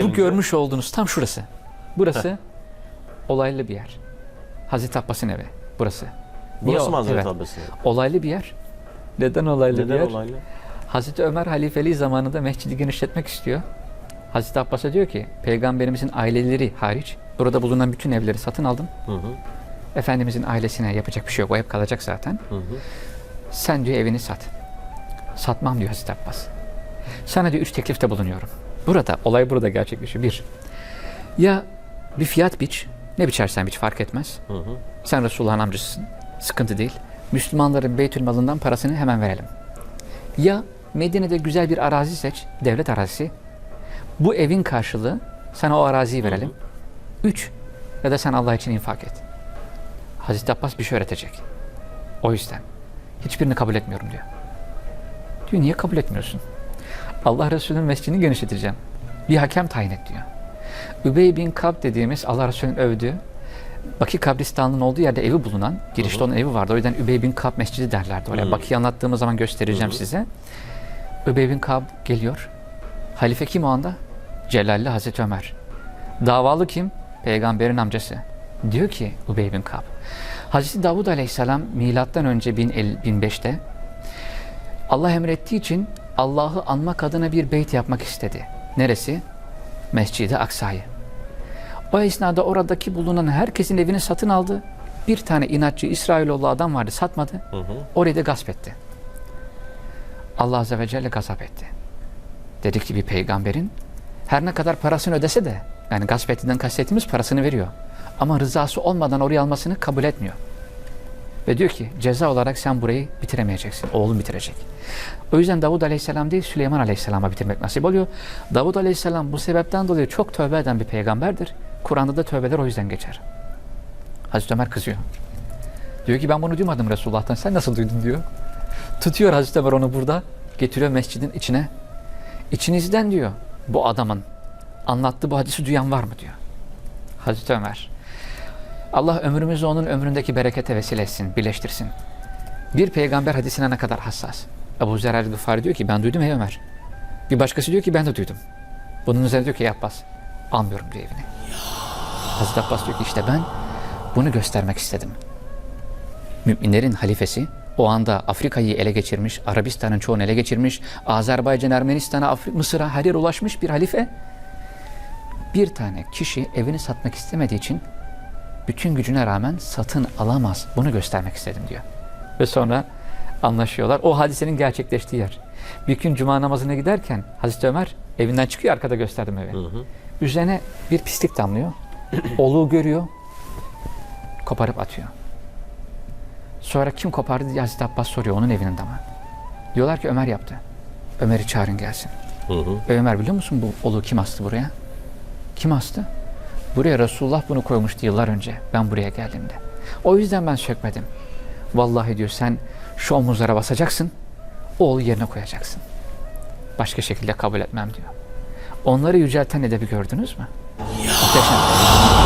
Bu görmüş olduğunuz tam şurası. Burası olaylı bir yer. Hazreti Abbas'ın evi. Burası. Burası mı Hazreti. Abbas'ın? Olaylı bir yer. Neden olaylı bir Neden yer? olaylı? Hazreti Ömer halifeliği zamanında mescidi genişletmek istiyor. Hazreti Abbas'a diyor ki peygamberimizin aileleri hariç burada bulunan bütün evleri satın aldım. Hı hı. Efendimizin ailesine yapacak bir şey yok. O ev kalacak zaten. Hı hı. Sen diyor evini sat. Satmam diyor Hazreti Abbas. Sana diyor üç teklifte bulunuyorum. Burada, olay burada gerçekleşiyor. Bir, ya bir fiyat biç, ne biçersen biç fark etmez. Hı hı. Sen Resulullah'ın amcasısın, sıkıntı değil. Müslümanların Beytül Malından parasını hemen verelim. Ya Medine'de güzel bir arazi seç, devlet arazisi. Bu evin karşılığı sana o araziyi verelim. Üç, ya da sen Allah için infak et. Hazreti Abbas bir şey öğretecek. O yüzden. Hiçbirini kabul etmiyorum diyor. Diyor niye kabul etmiyorsun? Allah Resulü'nün mescidini genişleteceğim. Bir hakem tayin et diyor. Übey bin Kab dediğimiz Allah Resulü'nün övdüğü Baki kabristanlığının olduğu yerde evi bulunan, girişte onun evi vardı. O yüzden Übey bin Kab mescidi derlerdi oraya. Hı. Baki'yi anlattığımız zaman göstereceğim Hı. size. Übey bin Kab geliyor. Halife kim o anda? Celalli Hazreti Ömer. Davalı kim? Peygamberin amcası. Diyor ki Übey bin Kab. Hazreti Davud Aleyhisselam milattan önce 1005'te Allah emrettiği için Allah'ı anmak adına bir beyt yapmak istedi. Neresi? Mescid-i Aksa'yı. O esnada oradaki bulunan herkesin evini satın aldı. Bir tane inatçı İsrailoğlu adam vardı satmadı. Hı hı. Orayı da gasp etti. Allah Azze ve Celle gazap etti. Dedik ki bir peygamberin her ne kadar parasını ödese de yani gasp ettiğinden kastettiğimiz parasını veriyor. Ama rızası olmadan orayı almasını kabul etmiyor. Ve diyor ki ceza olarak sen burayı bitiremeyeceksin. Oğlum bitirecek. O yüzden Davud Aleyhisselam değil Süleyman Aleyhisselam'a bitirmek nasip oluyor. Davud Aleyhisselam bu sebepten dolayı çok tövbe eden bir peygamberdir. Kur'an'da da tövbeler o yüzden geçer. Hazreti Ömer kızıyor. Diyor ki ben bunu duymadım Resulullah'tan. Sen nasıl duydun diyor. Tutuyor Hazreti Ömer onu burada. Getiriyor mescidin içine. İçinizden diyor bu adamın anlattığı bu hadisi duyan var mı diyor. Hazreti Ömer. Allah ömrümüzü onun ömründeki berekete vesile etsin, birleştirsin. Bir peygamber hadisine ne kadar hassas. Ebu Zer el-Gıfari diyor ki ben duydum ey Ömer. Bir başkası diyor ki ben de duydum. Bunun üzerine diyor ki Abbas almıyorum diyor evini. Hazreti Abbas diyor ki işte ben bunu göstermek istedim. Müminlerin halifesi o anda Afrika'yı ele geçirmiş, Arabistan'ın çoğunu ele geçirmiş, Azerbaycan, Ermenistan'a, Mısır'a her yere ulaşmış bir halife. Bir tane kişi evini satmak istemediği için bütün gücüne rağmen satın alamaz. Bunu göstermek istedim diyor. Ve sonra anlaşıyorlar. O hadisenin gerçekleştiği yer. Bir gün cuma namazına giderken Hazreti Ömer evinden çıkıyor arkada gösterdim evi. Hı hı. Üzerine bir pislik damlıyor. Oluğu görüyor. Koparıp atıyor. Sonra kim kopardı diye Hazreti Abbas soruyor onun evinin damı. Diyorlar ki Ömer yaptı. Ömer'i çağırın gelsin. Hı hı. Ömer biliyor musun bu oluğu kim astı buraya? Kim astı? Buraya Resulullah bunu koymuştu yıllar önce. Ben buraya geldiğimde. O yüzden ben sökmedim. Vallahi diyor sen şu omuzlara basacaksın. Oğlu yerine koyacaksın. Başka şekilde kabul etmem diyor. Onları yücelten edebi gördünüz mü? Muhteşem.